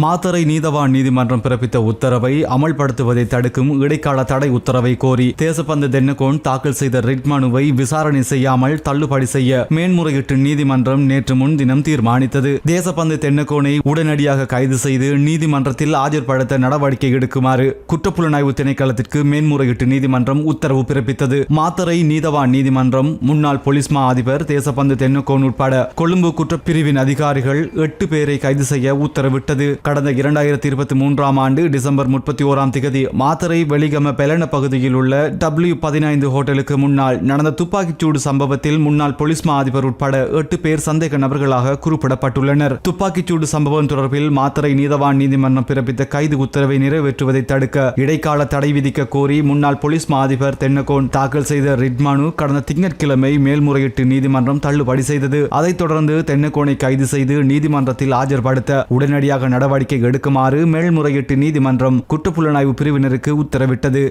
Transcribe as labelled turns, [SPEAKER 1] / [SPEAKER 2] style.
[SPEAKER 1] மாத்தறை நீதவான் நீதிமன்றம் பிறப்பித்த உத்தரவை அமல்படுத்துவதை தடுக்கும் இடைக்கால தடை உத்தரவை கோரி தேசப்பந்து தென்னகோன் தாக்கல் செய்த ரிட் மனுவை விசாரணை செய்யாமல் தள்ளுபடி செய்ய மேன்முறையீட்டு நீதிமன்றம் நேற்று முன்தினம் தீர்மானித்தது. தேசப்பந்து தென்னகோனை உடனடியாக கைது செய்து நீதிமன்றத்தில் ஆஜர்படுத்த நடவடிக்கை எடுக்குமாறு குற்றப்புலனாய்வு திணைக்களத்திற்கு மேன்முறையீட்டு நீதிமன்றம் உத்தரவு பிறப்பித்தது. மாத்தறை நீதவான் நீதிமன்றம் முன்னாள் போலீஸ் மா அதிபர் தேசப்பந்து தென்னகோன் உட்பட கொழும்பு குற்றப்பிரிவின் அதிகாரிகள் எட்டு பேரை கைது செய்ய உத்தரவிட்டது. கடந்த இரண்டாயிரத்தி இருபத்தி மூன்றாம் ஆண்டு டிசம்பர் முப்பத்தி ஓராம் திகதி மாத்தரை வெளிகம பெலன பகுதியில் உள்ள டபிள்யூ பதினைந்து ஹோட்டலுக்கு முன்னால் நடந்த துப்பாக்கிச்சூடு சம்பவத்தில் முன்னாள் போலீஸ் மா அதிபர் உட்பட எட்டு பேர் சந்தேக நபர்களாக குறிப்பிடப்பட்டுள்ளனர். துப்பாக்கிச்சூடு சம்பவம் தொடர்பில் மாத்தரை நீதவான் நீதிமன்றம் பிறப்பித்த கைது உத்தரவை நிறைவேற்றுவதை தடுக்க இடைக்கால தடை விதிக்க கோரி முன்னாள் போலீஸ் மா அதிபர் தென்னகோன் தாக்கல் செய்த ரிட் மனு கடந்த திங்கட்கிழமை மேல்முறையீட்டு நீதிமன்றம் தள்ளுபடி செய்தது. அதைத் தொடர்ந்து தென்னகோனை கைது செய்து நீதிமன்றத்தில் ஆஜர்படுத்த உடனடியாக நடவடிக்கை எடுக்குமாறு மேல்முறையீட்டு நீதிமன்றம் குற்றப்புலனாய்வு பிரிவினருக்கு உத்தரவிட்டது.